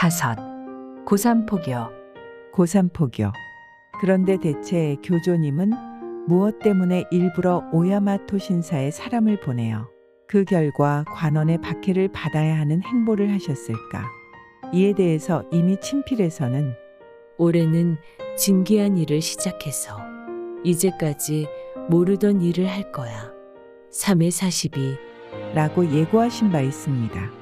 다섯. 고삼 포교. 고삼포교. 그런데 대체 교조님은 무엇 때문에 일부러 오야마토 신사에 사람을 보내어 그 결과 관원의 박해를 받아야 하는 행보를 하셨을까? 이에 대해서 이미 친필에서는 올해는 진기한 일을 시작해서 이제까지 모르던 일을 할 거야. 3회 42. 라고 예고하신 바 있습니다.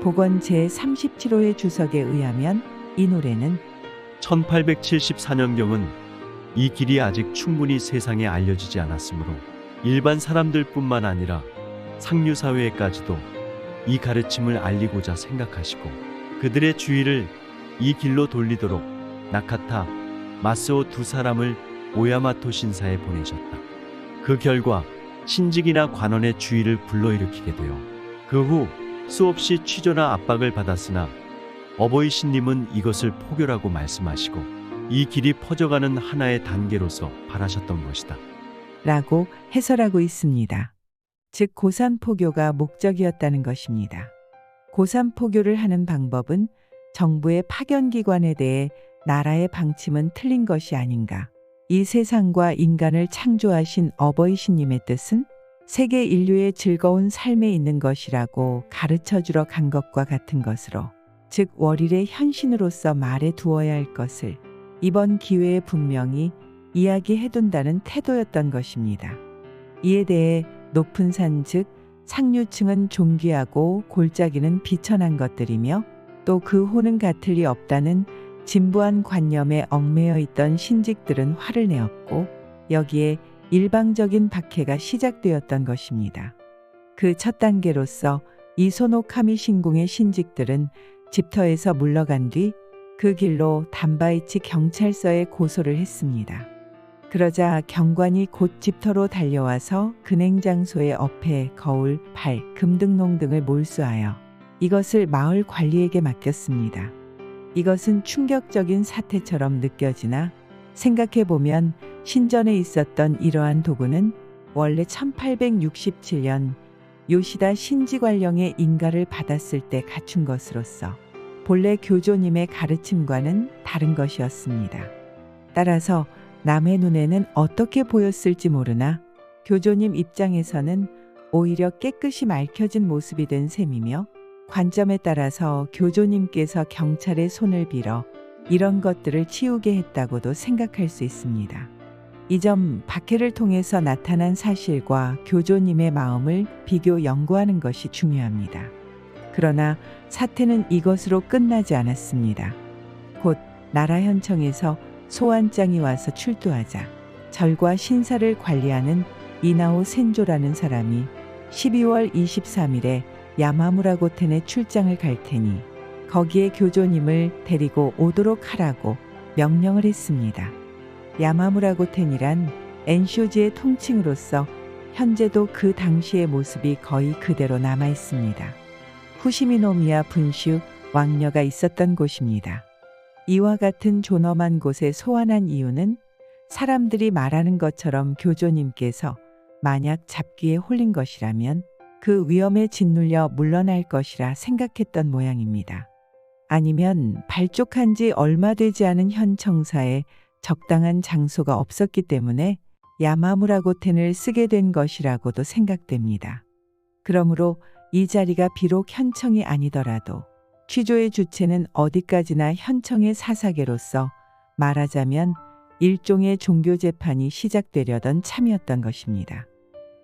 복원 제37호의 주석에 의하면 이 노래는 1874년경은 이 길이 아직 충분히 세상에 알려지지 않았으므로 일반 사람들뿐만 아니라 상류 사회에까지도 이 가르침을 알리고자 생각하시고 그들의 주의를 이 길로 돌리도록 나카타, 마스오 두 사람을 오야마토 신사에 보내셨다. 그 결과 신직이나 관원의 주의를 불러일으키게 되어 그후 수없이 취조나 압박을 받았으나 어버이 신님은 이것을 포교라고 말씀하시고 이 길이 퍼져가는 하나의 단계로서 바라셨던 것이다. 라고 해설하고 있습니다. 즉 고산 포교가 목적이었다는 것입니다. 고산 포교를 하는 방법은 정부의 파견 기관에 대해 나라의 방침은 틀린 것이 아닌가. 이 세상과 인간을 창조하신 어버이 신님의 뜻은 세계 인류의 즐거운 삶에 있는 것이라고 가르쳐 주러 간 것과 같은 것으로, 즉 월일의 현신으로서 말해 두어야 할 것을 이번 기회에 분명히 이야기해 둔다는 태도였던 것입니다. 이에 대해 높은 산 즉 상류층은 존귀하고 골짜기는 비천한 것들이며 또 그 호는 같을 리 없다는 진부한 관념에 얽매여 있던 신직들은 화를 내었고 여기에 일방적인 박해가 시작되었던 것입니다. 그 첫 단계로서 이소노 카미 신궁의 신직들은 집터에서 물러간 뒤 그 길로 담바이치 경찰서에 고소를 했습니다. 그러자 경관이 곧 집터로 달려와서 근행 장소의 어패, 거울, 발, 금등롱 등을 몰수하여 이것을 마을 관리에게 맡겼습니다. 이것은 충격적인 사태처럼 느껴지나 생각해 보면 신전에 있었던 이러한 도구는 원래 1867년 요시다 신지관령의 인가를 받았을 때 갖춘 것으로서 본래 교조님의 가르침과는 다른 것이었습니다. 따라서 남의 눈에는 어떻게 보였을지 모르나 교조님 입장에서는 오히려 깨끗이 맑혀진 모습이 된 셈이며 관점에 따라서 교조님께서 경찰의 손을 빌어 이런 것들을 치우게 했다고도 생각할 수 있습니다. 이 점 박해를 통해서 나타난 사실과 교조님의 마음을 비교 연구하는 것이 중요합니다. 그러나 사태는 이것으로 끝나지 않았습니다. 곧 나라현청에서 소환장이 와서 출두하자 절과 신사를 관리하는 이나오 센조라는 사람이 12월 23일에 야마무라 고텐에 출장을 갈 테니 거기에 교조님을 데리고 오도록 하라고 명령을 했습니다. 야마무라 고텐이란 엔쇼지의 통칭으로서 현재도 그 당시의 모습이 거의 그대로 남아 있습니다. 후시미노미야 분슈 왕녀가 있었던 곳입니다. 이와 같은 존엄한 곳에 소환한 이유는 사람들이 말하는 것처럼 교조님께서 만약 잡기에 홀린 것이라면 그 위험에 짓눌려 물러날 것이라 생각했던 모양입니다. 아니면 발족한 지 얼마 되지 않은 현 청사에 적당한 장소가 없었기 때문에 야마무라고텐을 쓰게 된 것이라고도 생각됩니다. 그러므로 이 자리가 비록 현청이 아니더라도 취조의 주체는 어디까지나 현청의 사사계로서 말하자면 일종의 종교 재판이 시작되려던 참이었던 것입니다.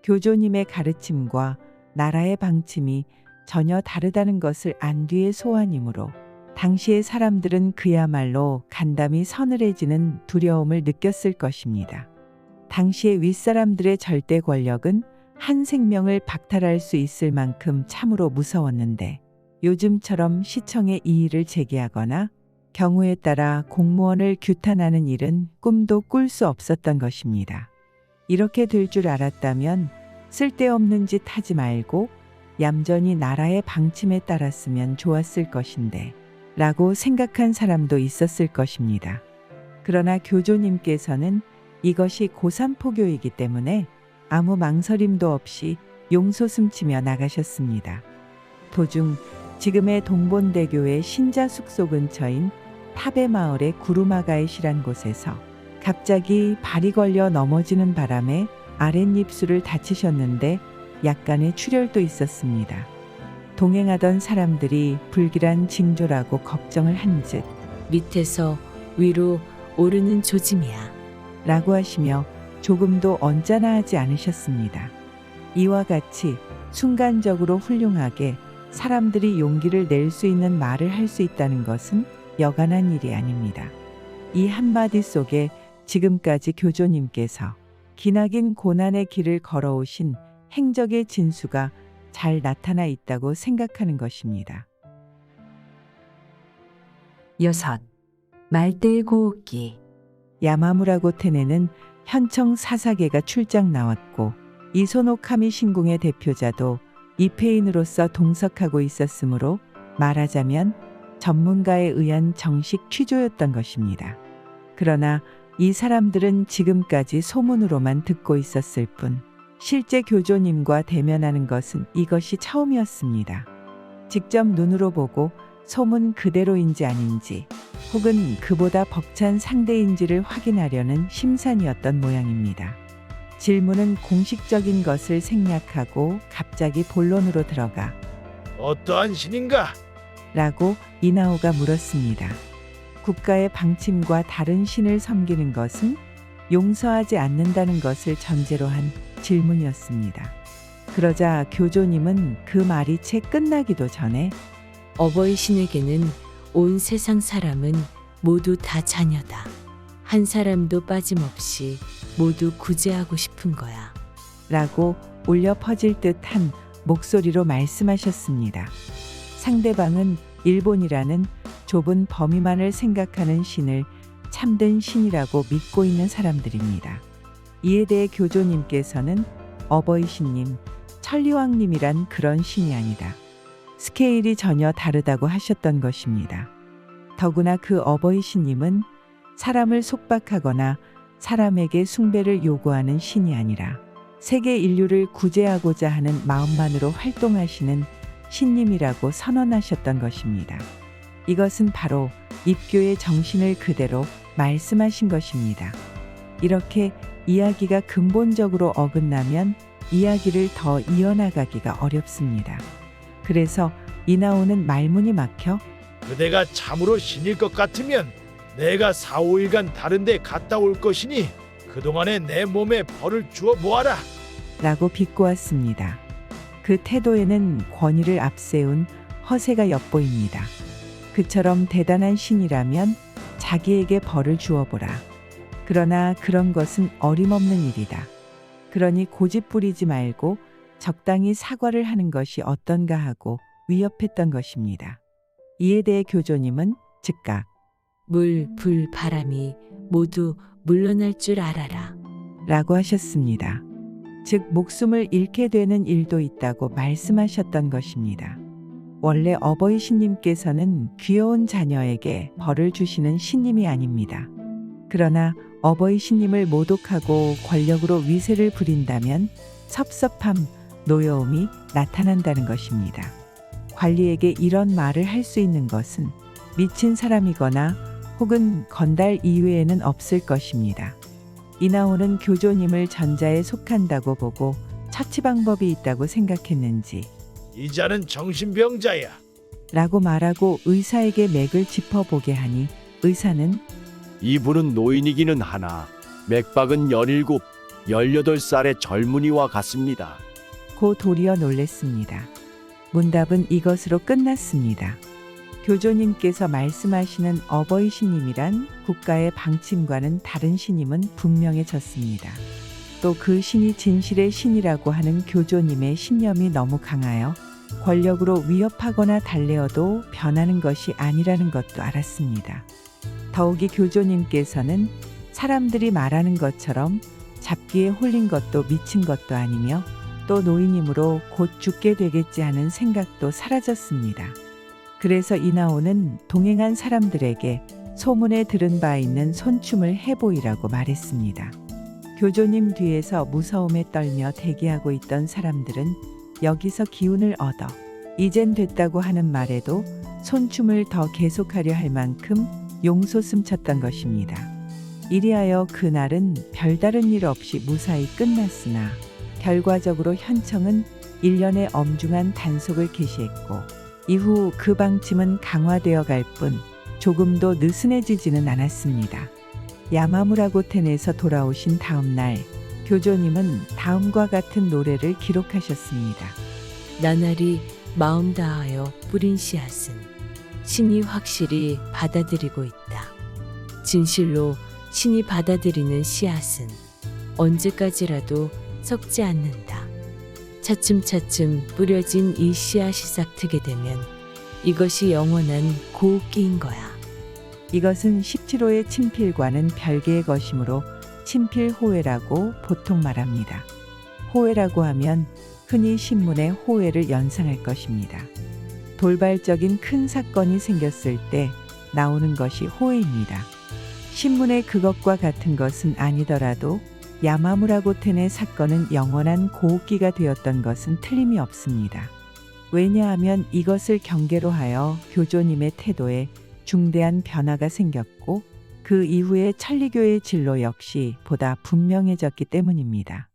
교조님의 가르침과 나라의 방침이 전혀 다르다는 것을 안 뒤의 소환이므로 당시의 사람들은 그야말로 간담이 서늘해지는 두려움을 느꼈을 것입니다. 당시의 윗사람들의 절대 권력은 한 생명을 박탈할 수 있을 만큼 참으로 무서웠는데 요즘처럼 시청에 이의를 제기하거나 경우에 따라 공무원을 규탄하는 일은 꿈도 꿀 수 없었던 것입니다. 이렇게 될 줄 알았다면 쓸데없는 짓 하지 말고 얌전히 나라의 방침에 따랐으면 좋았을 것인데 라고 생각한 사람도 있었을 것입니다. 그러나 교조님께서는 이것이 고산포교이기 때문에 아무 망설임도 없이 용솟음치며 나가셨습니다. 도중 지금의 동본대교의 신자 숙소 근처인 탑의 마을의 구루마가잇이란 곳에서 갑자기 발이 걸려 넘어지는 바람에 아랫입술을 다치셨는데 약간의 출혈도 있었습니다. 동행하던 사람들이 불길한 징조라고 걱정을 한즉 밑에서 위로 오르는 조짐이야. 라고 하시며 조금도 언짢아하지 않으셨습니다. 이와 같이 순간적으로 훌륭하게 사람들이 용기를 낼 수 있는 말을 할 수 있다는 것은 여간한 일이 아닙니다. 이 한마디 속에 지금까지 교조님께서 기나긴 고난의 길을 걸어오신 행적의 진수가 잘 나타나 있다고 생각하는 것입니다. 여섯. 말대의 고옥기. 야마무라 고테네는 현청 사사계가 출장 나왔고 이소노 카미 신궁의 대표자도 이페인으로서 동석하고 있었으므로 말하자면 전문가에 의한 정식 취조였던 것입니다. 그러나 이 사람들은 지금까지 소문으로만 듣고 있었을 뿐 실제 교조님과 대면하는 것은 이것이 처음이었습니다. 직접 눈으로 보고 소문 그대로인지 아닌지 혹은 그보다 벅찬 상대인지를 확인하려는 심산이었던 모양입니다. 질문은 공식적인 것을 생략하고 갑자기 본론으로 들어가 어떠한 신인가? 라고 이나오가 물었습니다. 국가의 방침과 다른 신을 섬기는 것은 용서하지 않는다는 것을 전제로 한 질문이었습니다. 그러자 교조님은 그 말이 채 끝나기도 전에 어버이 신에게는 온 세상 사람은 모두 다 자녀다. 한 사람도 빠짐없이 모두 구제하고 싶은 거야. 라고 울려 퍼질 듯한 목소리로 말씀하셨습니다. 상대방은 일본이라는 좁은 범위만을 생각하는 신을 참된 신이라고 믿고 있는 사람들입니다. 이에 대해 교조님께서는 어버이 신님, 천리왕님이란 그런 신이 아니다. 스케일이 전혀 다르다고 하셨던 것입니다. 더구나 그 어버이 신님은 사람을 속박하거나 사람에게 숭배를 요구하는 신이 아니라 세계 인류를 구제하고자 하는 마음만으로 활동하시는 신님이라고 선언하셨던 것입니다. 이것은 바로 입교의 정신을 그대로 말씀하신 것입니다. 이렇게 이야기가 근본적으로 어긋나면 이야기를 더 이어나가기가 어렵습니다. 그래서 이나오는 말문이 막혀 그대가 참으로 신일 것 같으면 내가 4, 5일간 다른 데 갔다 올 것이니 그동안에 내 몸에 벌을 주어 보아라. 라고 비꼬았습니다. 그 태도에는 권위를 앞세운 허세가 엿보입니다. 그처럼 대단한 신이라면 자기에게 벌을 주어보라. 그러나 그런 것은 어림없는 일이다. 그러니 고집 부리지 말고 적당히 사과를 하는 것이 어떤가 하고 위협했던 것입니다. 이에 대해 교조님은 즉각 물, 불, 바람이 모두 물러날 줄 알아라. 라고 하셨습니다. 즉, 목숨을 잃게 되는 일도 있다고 말씀하셨던 것입니다. 원래 어버이 신님께서는 귀여운 자녀에게 벌을 주시는 신님이 아닙니다. 그러나 어버이 신님을 모독하고 권력으로 위세를 부린다면 섭섭함, 노여움이 나타난다는 것입니다. 관리에게 이런 말을 할 수 있는 것은 미친 사람이거나 혹은 건달 이외에는 없을 것입니다. 이나오는 교조님을 전자에 속한다고 보고 처치 방법이 있다고 생각했는지 이 자는 정신병자야. 라고 말하고 의사에게 맥을 짚어보게 하니 의사는 이분은 노인이기는 하나 맥박은 17, 18살의 젊은이와 같습니다. 고 도리어 놀랬습니다. 문답은 이것으로 끝났습니다. 교조님께서 말씀하시는 어버이 신님이란 국가의 방침과는 다른 신임은 분명해졌습니다. 또 그 신이 진실의 신이라고 하는 교조님의 신념이 너무 강하여 권력으로 위협하거나 달래어도 변하는 것이 아니라는 것도 알았습니다. 더욱이 교조님께서는 사람들이 말하는 것처럼 잡기에 홀린 것도 미친 것도 아니며 또 노인이므로 곧 죽게 되겠지 하는 생각도 사라졌습니다. 그래서 이나오는 동행한 사람들에게 소문에 들은 바 있는 손춤을 해보이라고 말했습니다. 교조님 뒤에서 무서움에 떨며 대기하고 있던 사람들은 여기서 기운을 얻어 이젠 됐다고 하는 말에도 손춤을 더 계속하려 할 만큼 용솟음쳤던 것입니다. 이리하여 그날은 별다른 일 없이 무사히 끝났으나 결과적으로 현청은 일련의 엄중한 단속을 개시했고 이후 그 방침은 강화되어 갈 뿐 조금도 느슨해지지는 않았습니다. 야마무라 고텐에서 돌아오신 다음 날 교조님은 다음과 같은 노래를 기록하셨습니다. 나날이 마음 다하여 뿌린 씨앗은 신이 확실히 받아들이고 있다. 진실로 신이 받아들이는 씨앗은 언제까지라도 썩지 않는다. 차츰차츰 뿌려진 이 씨앗이 싹트게 되면 이것이 영원한 고웃기인 거야. 이것은 17호의 친필과는 별개의 것이므로 친필호회라고 보통 말합니다. 호회라고 하면 흔히 신문의 호회를 연상할 것입니다. 돌발적인 큰 사건이 생겼을 때 나오는 것이 호회입니다. 신문의 그것과 같은 것은 아니더라도 야마무라 고텐의 사건은 영원한 고웃기가 되었던 것은 틀림이 없습니다. 왜냐하면 이것을 경계로 하여 교조님의 태도에 중대한 변화가 생겼고 그 이후에 천리교의 진로 역시 보다 분명해졌기 때문입니다.